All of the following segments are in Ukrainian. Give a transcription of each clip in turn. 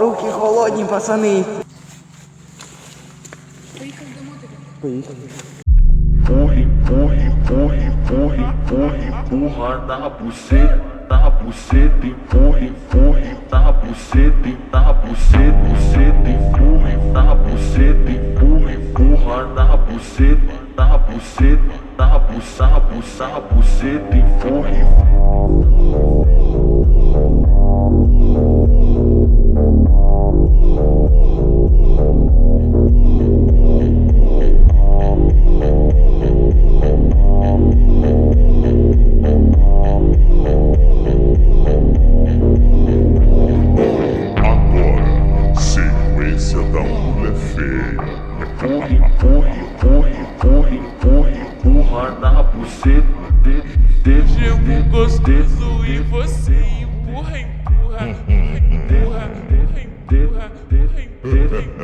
Руки холодні, porra na buceta, da buceta, empurra, empurra, da buceta, da buceta, buceta, empurra, da buceta, empurra, empurra, da buceta, da buceta, da buceta, buceta, empurra.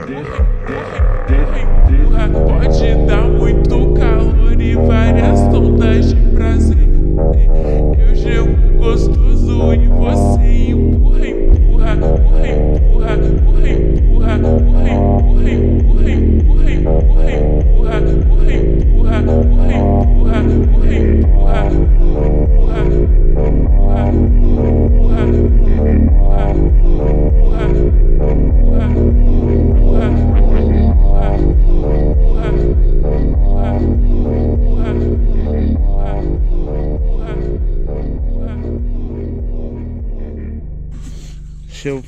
Yeah.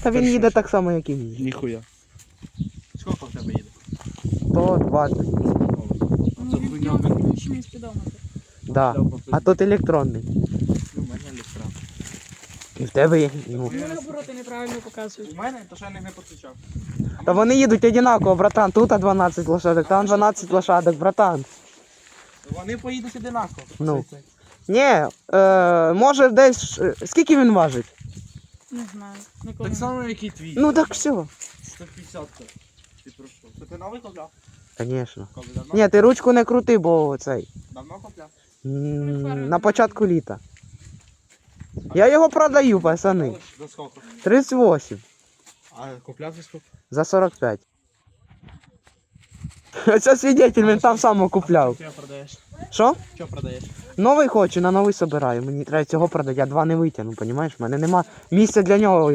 Та він їде так само, як і мій. Ніхуя. Сколько в тебе їде? 120. Це хуйня Включений спідометр. Да. А тут електронний. У мене електрон. І в тебе є. Ну. Вони наоборот неправильно показують. У мене, то що я не підключав. Та вони їдуть одинаково, братан. Тут 12 лошадок, там 12 лошадок, братан. Вони поїдуть одинаково. Ну. Ні, е, може десь. е, Скільки він важить? Не знаю. Ніколи. Так само, як і твій. Ну так все. 150 -ка. Ти про що? Це ти новий купляв? Звісно. Коли давно? Ні, ти ручку не крути, бо цей. Давно купляв? м, На початку літа. Я його продаю, пацани. За сколько? 38 А купляв за сколько? за 45. Це свідетель, він там сам купляв. Що продаєш? Що? Що продаєш? Новий хочу, на новий собираю. Мені треба цього продати, я два не витягну, понімаєш? У мене нема місця для нього.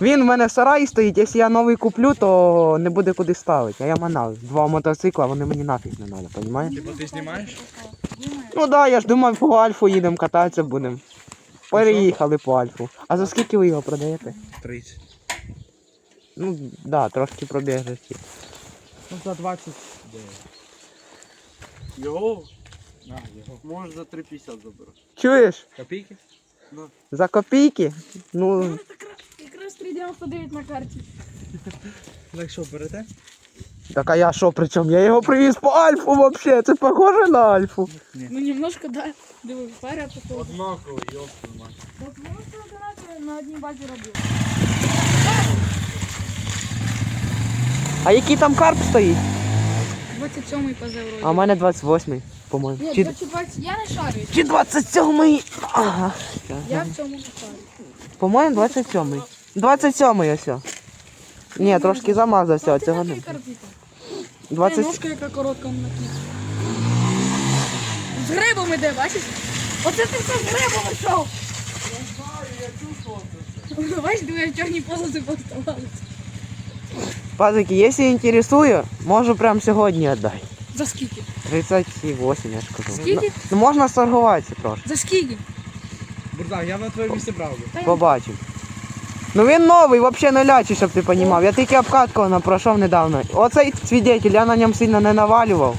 Він в мене в сараї стоїть, якщо я новий куплю, то не буде куди ставити. А я манав. Два мотоцикла, вони мені нафіг не треба, понімаєш? Типа ти знімаєш? Ну так, да, я ж думав, по Альфу їдемо, кататися будемо. Переїхали по Альфу. А за скільки ви його продаєте? 30. Ну, так, да, трошки пробіг житті. Ну за 20. Його? На, його. Може за 3,50 заберу. Чуєш? Копійки? За копійки? Ну, Якраз 399 на карті. Так що, берете? так а я що при чому? Я його привіз по Альфу взагалі. Це похоже на Альфу. Ну немножко, да. Диви, фара такого. Однаково, йопта мать. От воно координати на одній базі робив. А який там карп стоїть? 27-й по. А в мене 28-й, по-моєму. Ні, Чи, 20, я не шарю. чи 27-й? Ага. Я в цьому не шарю. По-моєму, 27-й. 27-й ось. о. Ні, трошки замазався, цього не. 20... 20... Ножка яка коротка на. З грибом іде, бачиш? Оце ти все з грибом йшов. Бачиш, чорні полоси поставалися. Пазики, якщо інтересує, можу прямо сьогодні віддай. За скільки? 38, я ж кажу. Скільки? Ну, можна сторгуватися трошки. За скільки? Бурдак, я на твоєму місці брав би. Побачимо. Ну він новий, взагалі не лячий, щоб ти розумів. Я тільки обкатку на пройшов недавно. Оцей свідетель, я на ньому сильно не навалював.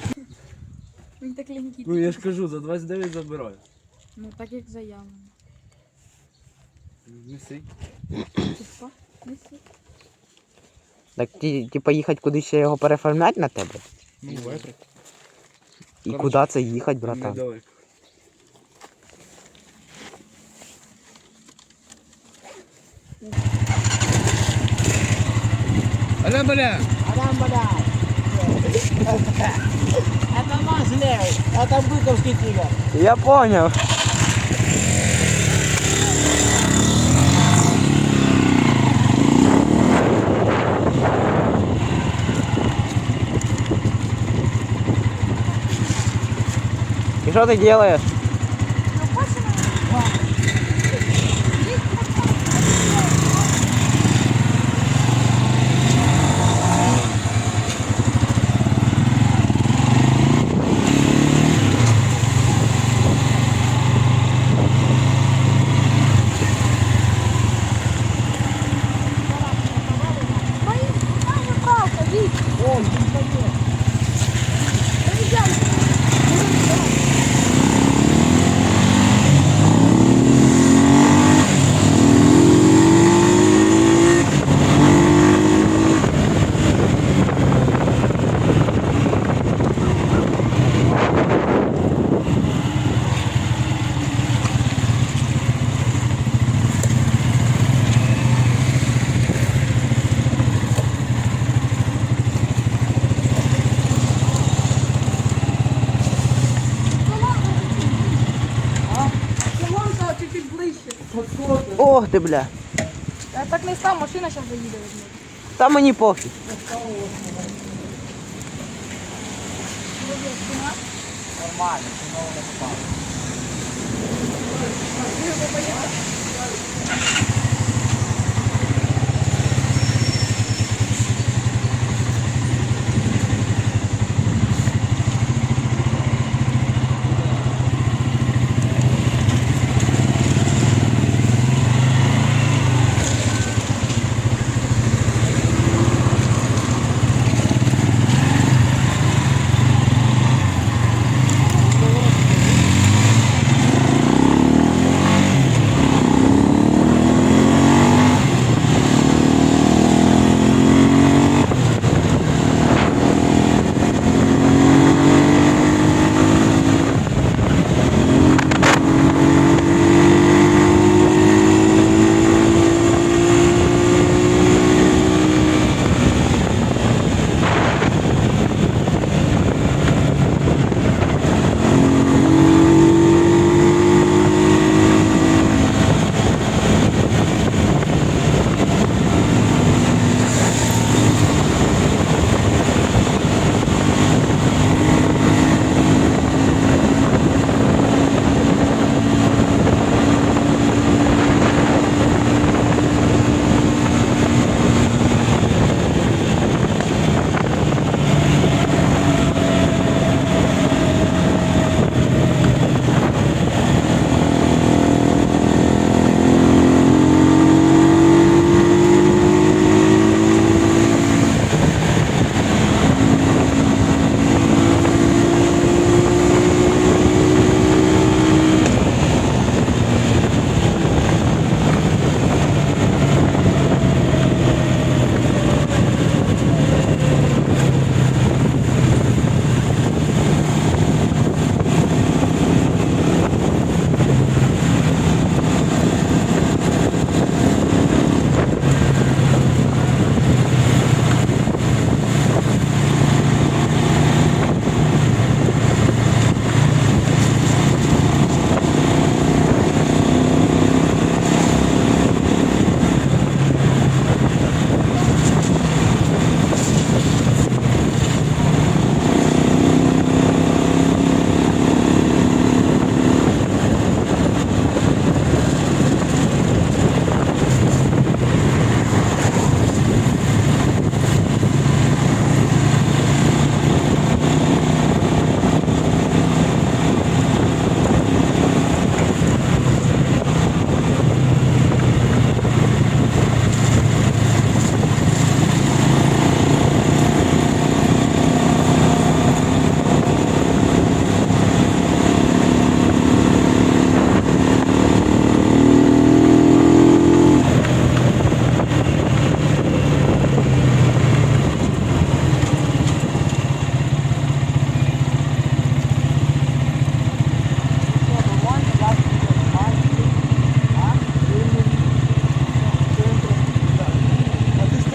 Він так лінький. Ну я ж кажу, за 29 забираю. Ну так як заявлено. Неси. Типа, неси. Так ті, типа їхати кудись ще його переформляти на тебе? Ну, веприк. І Коротше, куди це їхати, братан? Недалеко. Аля, бля! Это наш левый, это быковский тигр. Я понял. Что ты делаешь? Ох ти, бля. Я так не став, машина зараз заїде від мене. Та мені пофіг. А не стрелял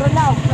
в